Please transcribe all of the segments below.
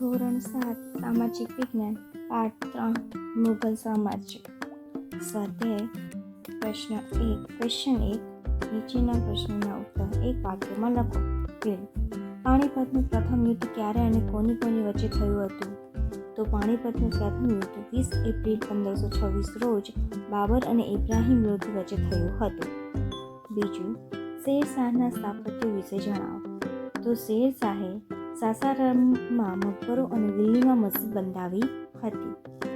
ધોરણ સાત, સામાજિક વિજ્ઞાન, પાઠ ત્રણ, મુઘલ સામ્રાજ્ય. સ્વાધ્યાય, પ્રશ્ન એક ક્વેશ્ચન એક, નીચેના પ્રશ્નના ઉત્તર એક વાક્યમાં લખો. પેલું પાણીપતનું પ્રથમ યુદ્ધ ક્યારે અને કોની કોની વચ્ચે થયું હતું? તો પાણીપતનું પ્રથમ યુદ્ધ વીસ એપ્રિલ પંદરસો છવ્વીસ રોજ બાબર અને ઇબ્રાહિમ લોધી વચ્ચે થયું હતું. બીજું, શેર શાહના સ્થાપત્યો વિશે જણાવો. તો શેર શાહે સાસારામમાં મકબરો અને દિલ્હીમાં મસ્જિદ બંધાવી હતી.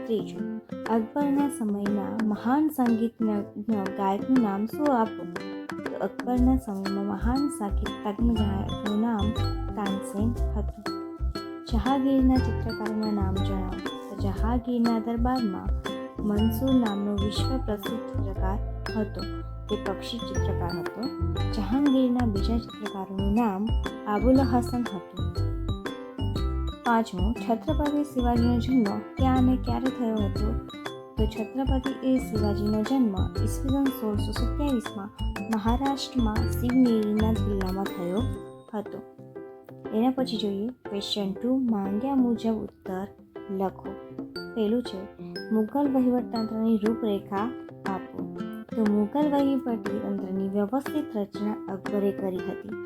ત્રીજું, અકબરના સમયના મહાન સંગીતજ્ઞ ગાયકનું નામ શું આપો? તો અકબરના સમયમાં મહાન સંગીતજ્ઞ ગાયકનું નામ તાનસેન હતું. જહાંગીરના ચિત્રકારોના નામ જણાવો. તો જહાંગીરના દરબારમાં મનસૂર નામનો વિશ્વ પ્રસિદ્ધ ચિત્રકાર હતો. તે પક્ષી ચિત્રકાર હતો. જહાંગીરના બીજા ચિત્રકારોનું નામ આબુલ હસન હતું. પાંચમું છત્રપતિ શિવાજીનો જન્મ ક્યાં અને ક્યારે થયો હતો? તો છત્રપતિ એ શિવાજીનો જન્મ ઈસવીસન સોળસો સત્યાવીસમાં મહારાષ્ટ્રમાં શિવનેરીના જિલ્લામાં થયો હતો. એના પછી જોઈએ ક્વેશ્ચન ટુ માંગ્યા મુજબ ઉત્તર લખો. પહેલું છે, મુઘલ વહીવટતંત્રની રૂપરેખા આપો. તો મુઘલ વહીવટી તંત્રની વ્યવસ્થિત રચના અકબરે કરી હતી.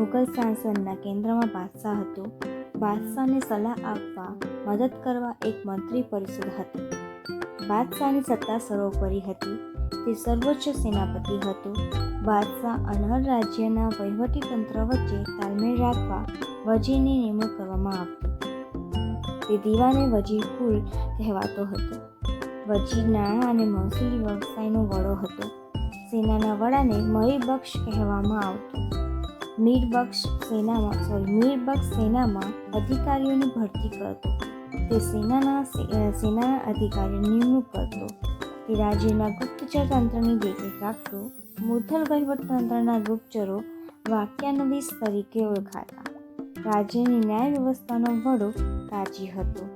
મુઘલ શાસનના કેન્દ્રમાં બાદશાહ હતો. બાદશાહને સલાહ આપવા મદદ કરવા એક મંત્રી પરિષદ હતી. બાદશાહની સત્તા સર્વોપરી હતી. તે સર્વોચ્ચ સેનાપતિ હતો. બાદશાહ અનહર રાજ્યના વહીવટી તંત્ર વચ્ચે તાલમેલ રાખવા વજીરની નિમણૂક કરવામાં આવતી. તે દીવાને વજીર કુલ કહેવાતો હતો. વજીર નાણાં અને મહેસૂલી વ્યવસાયનો વડો હતો. સેનાના વડાને મહીબક્ષ કહેવામાં આવતું. મીરબક્ષ સેનામાં સોરી મીરબક્ષ સેનામાં અધિકારીઓની ભરતી કરતો. તે સેનાના સેનાના અધિકારી નિમણૂક કરતો. તે રાજ્યના ગુપ્તચર તંત્રની દેખરેખ રાખતો. મુઘલ વહીવટતંત્રના ગુપ્તચરો વાક્યાનવીસ તરીકે ઓળખાતા. રાજ્યની ન્યાય વ્યવસ્થાનો વડો કાજી હતો.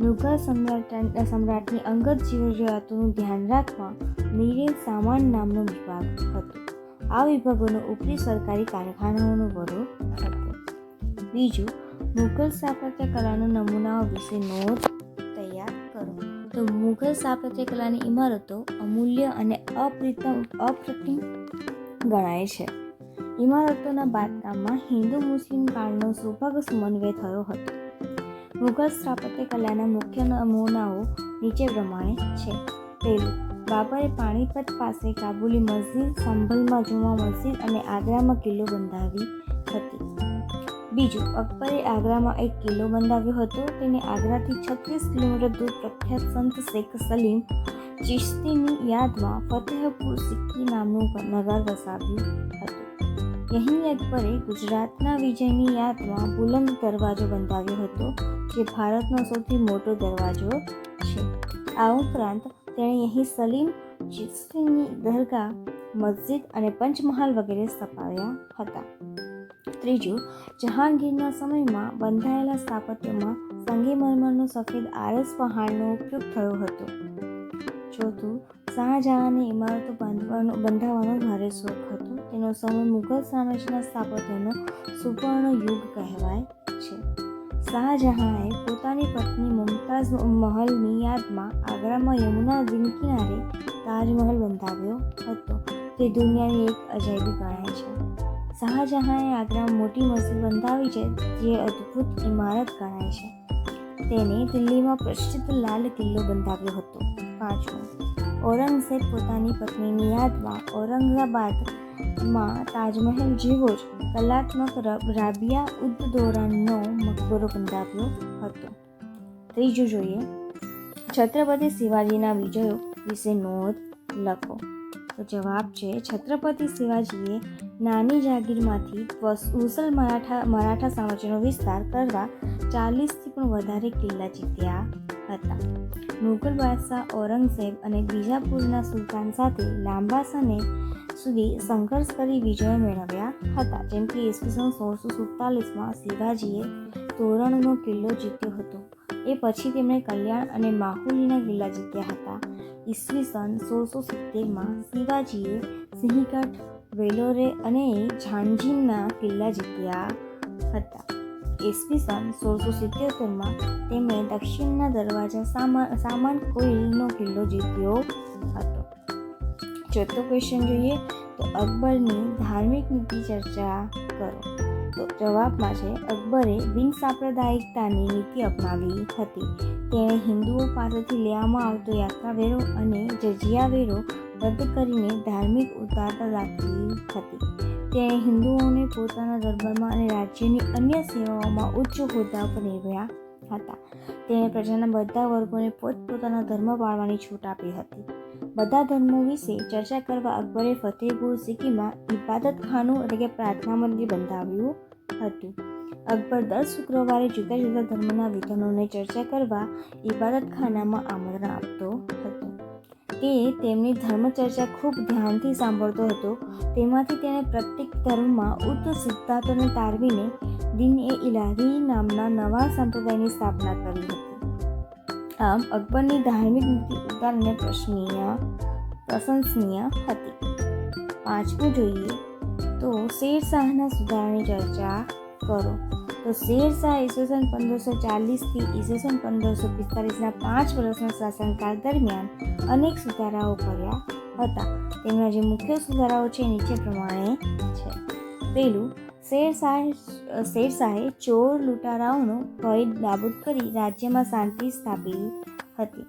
મુઘલ સમ્રાટ સમ્રાટની અંગત જરૂરિયાતોનું ધ્યાન રાખવા મીરે સામાન નામનો વિભાગ હતો. આ વિભાગોનો ઉપરી સરકારી કારખાનાઓનો વડો હતો બીજું, મુઘલ સ્થાપત્ય કલાના નમૂનાઓ વિશે નોંધ તૈયાર કરો. તો મુઘલ સ્થાપત્ય કલાની ઇમારતો અમૂલ્ય અને અપ્રિતમ, અપ્રતિમ ગણાય છે. ઇમારતોના બાંધકામમાં હિન્દુ મુસ્લિમ કાળનો સુભગ સમન્વય થયો હતો. મુઘલ સ્થાપત્ય કલાના મુખ્ય નમૂનાઓ નીચે પ્રમાણે છે. પહેલું બાબરે પાણીપત પાસે કાબુલી મસ્જિદ, સંભલમાં જુમા મસ્જિદ અને આગ્રામાં કિલ્લો બંધાવી હતી. બીજું, અકબરે આગ્રામાં એક કિલ્લો બંધાવ્યો હતો. તેને આગ્રાથી છત્રીસ કિલોમીટર દૂર પ્રખ્યાત સંત શેખ સલીમ ચિશ્તીની યાદમાં ફતેહપુર સિક્કી નામનું નગર વસાવ્યું હતું. અહીં અકબરે ગુજરાતના વિજયની યાદમાં બુલંદ દરવાજો બંધાવ્યો હતો, જે ભારતનો સૌથી મોટો દરવાજો છે. આ ઉપરાંત તેણે અહીં સલીમ ચિસ્તીની દરગાહ, મસ્જિદ અને પંચમહાલ વગેરે સ્થપાવ્યા હતા. ત્રીજું, જહાંગીરના સમયમાં બંધાયેલા સ્થાપત્યમાં સંગીમરમરનો સફેદ આરસ પહાડનો ઉપયોગ થયો હતો. ચોથું, શાહજહાંને ઇમારતો બાંધવાનો, બંધાવવાનો ભારે શોખ હતો. તેનો સમય મુઘલ સામ્રાજ્યના સ્થાપત્યનો સુવર્ણ યુગ કહેવાય છે. શાહજહાંએ પોતાની પત્ની મહલની યાદમાં આગ્રામાં યમુના દિન કિનારે તાજમહલ બંધાવ્યો હતો. તે દુનિયાની એક અજાયબી ગણાય છે. શાહજહાંએ આગ્રામાં મોટી મસ્જિદ બંધાવી છે, જે અદ્ભુત ઇમારત ગણાય છે. તેને દિલ્હીમાં પ્રસિદ્ધ લાલ કિલ્લો બંધાવ્યો હતો, પાંચમું. ઔરંગઝેબ પોતાની પત્નીની યાદમાં ઔરંગાબાદમાં તાજમહેલ જેવો જ કલાત્મક રાબિયા ઉદ દૌરાનનો મકબરો બંધાવ્યો હતો. ત્રીજું જોઈએ. છત્રપતિ શિવાજીના વિજયો વિશે નોંધ લખો. તો જવાબ છે, છત્રપતિ શિવાજીએ નાની જાગીરમાંથી મુસલ મરાઠા મરાઠા સામ્રાજ્યનો વિસ્તાર કરવા ચાલીસથી પણ વધારે કિલ્લા જીત્યા હતા. મુઘલ બાદશાહ ઔરંગઝેબ અને બીજાપુરના સુલતાન સાથે લાંબા સમય સુધી સંઘર્ષ કરી વિજય મેળવ્યા હતા. જેમ કે ઈસવીસન સોળસો સુડતાલીસમાં શિવાજીએ તોરણનો કિલ્લો જીત્યો હતો. એ પછી તેમણે કલ્યાણ અને માહુલીના કિલ્લા જીત્યા હતા. ઈસવીસન સોળસો સિત્તેરમાં શિવાજીએ સિંહગઢ, વેલોરે અને ઝાંઝીના કિલ્લા જીત્યા હતા. ઈસવી સન સોળસો સિત્યોતેરમાં તેમણે દક્ષિણના દરવાજા સામાન સામાન કોઈલનો કિલ્લો જીત્યો હતો. ચોથો ક્વેશ્ચન જોઈએ તો અકબરની ધાર્મિક નીતિ ચર્ચા કરો. જવાબમાં છે, અકબરે બિનસાંપ્રદાયિકતાની નીતિ અપનાવી હતી. તેણે હિન્દુઓ પાસેથી લેવામાં આવતો યાત્રાવેરો અને જજિયા વેરો રદ કરીને ધાર્મિક ઉદારતા દાખવી હતી. તેણે હિન્દુઓને પોતાના દરબારમાં અને રાજ્યની અન્ય સેવાઓમાં ઉચ્ચ હોદ્દા પર નિર્ભયા હતા. તેણે પ્રજાના બધા વર્ગોને પોતપોતાના ધર્મ પાળવાની છૂટ આપી હતી. બધા ધર્મો વિશે ચર્ચા કરવા અકબરે ફતેહપુર સિક્કીમાં ઇબાદતખાનું એટલે કે પ્રાર્થના મંદિર બંધાવ્યું હતું. અકબર દર શુક્રવારે જુદા જુદા ધર્મના વિધાનોને ચર્ચા કરવા ઇબાદતખાનામાં આમંત્રણ આપતો હતો. તે તેમની ધર્મચર્ચા ખૂબ ધ્યાનથી સાંભળતો હતો. તેમાંથી તેણે પ્રત્યેક ધર્મમાં ઉચ્ચ સિદ્ધાંતોને તારવીને દિન એ ઇલાહી નામના નવા સંપ્રદાયની સ્થાપના કરી હતી. આમ અકબરની ધાર્મિક નીતિ ઉદાર અને પ્રશ્નીય, પ્રશંસનીય હતી. પાંચમું જોઈએ તો શેરશાહના સુધારાની ચર્ચા કરો. તો શેરશાહ ઈસવીસન પંદરસો ચાલીસથી ઈસવીસન પંદરસો પિસ્તાલીસના પાંચ વર્ષના શાસનકાળ દરમિયાન અનેક સુધારાઓ કર્યા હતા. તેમના જે મુખ્ય સુધારાઓ છે, નીચે પ્રમાણે છે. પહેલું શેરશાહ શેરશાહે ચોર લૂંટારાઓનો ભય નાબૂદ કરી રાજ્યમાં શાંતિ સ્થાપી હતી.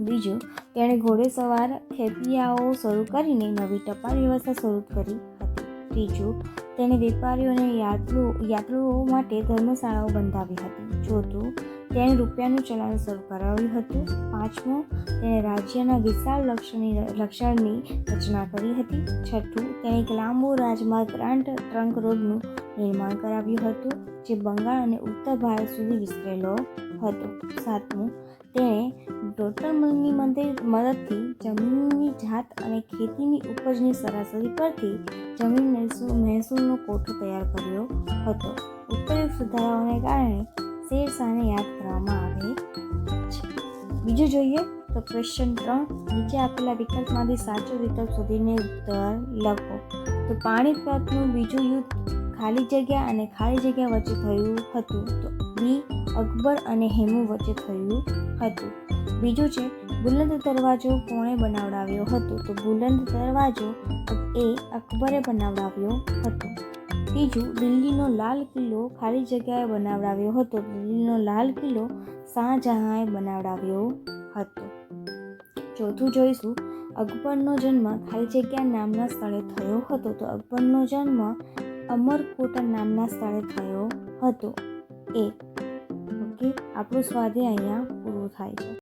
બીજું, તેણે ઘોડેસવાર ખેપિયાઓ શરૂ કરીને નવી ટપાલ વ્યવસ્થા શરૂ કરી હતી. ત્રીજું, તેણે વેપારીઓને યાત્રુ, યાત્રુઓ માટે ધર્મશાળાઓ બંધાવી હતી. ચોથું તેણે રૂપિયાનું ચલણ શરૂ કરાવ્યું હતું. પાંચમું, તેણે રાજ્યના વિશાળ લક્ષણની લક્ષણની રચના કરી હતી. છઠ્ઠું, તેણે એક લાંબો રાજમાર્ગ ગ્રાન્ડ ટ્રંક રોડનું નિર્માણ કરાવ્યું હતું, જે બંગાળ અને ઉત્તર ભારત સુધી વિસ્તરેલો હતો. સાતમું, તેણે ડોટરમલની મદદથી જમીનની જાત અને ખેતીની ઉપજની સરાસરી પરથી જમીન મહેસૂલ મહેસૂલનો કોઠો તૈયાર કર્યો હતો. ઉત્તરીય સુધારાઓને કારણે શેરશાહને યાદ કરવામાં આવે છે. બીજું જોઈએ તો ક્વેશ્ચન ત્રણ, નીચે આપેલા વિકલ્પમાંથી સાચો વિકલ્પ શોધીને ઉત્તર લખો. તો પાણીપતનું બીજું યુદ્ધ ખાલી જગ્યા અને ખાલી જગ્યા વચ્ચે થયું હતું. તો બી, અકબર અને હેમુ વચ્ચે થયું હતું. બીજું છે, બુલંદ દરવાજો કોણે બનાવડાવ્યો હતો? તો બુલંદ દરવાજો એ અકબરે બનાવડાવ્યો હતો. ત્રીજું, દિલ્હીનો લાલ કિલ્લો ખાલી જગ્યાએ બનાવડાવ્યો હતો. દિલ્હીનો લાલ કિલ્લો શાહજહાંએ બનાવડાવ્યો હતો. ચોથું જોઈશું, અકબરનો જન્મ ખાલી જગ્યા નામના સ્થળે થયો હતો. તો અકબરનો જન્મ અમરકોટા નામના સ્થળે થયો હતો. એ ઓકે, આપણું સ્વાધ્યાય અહીંયા પૂરું થાય છે.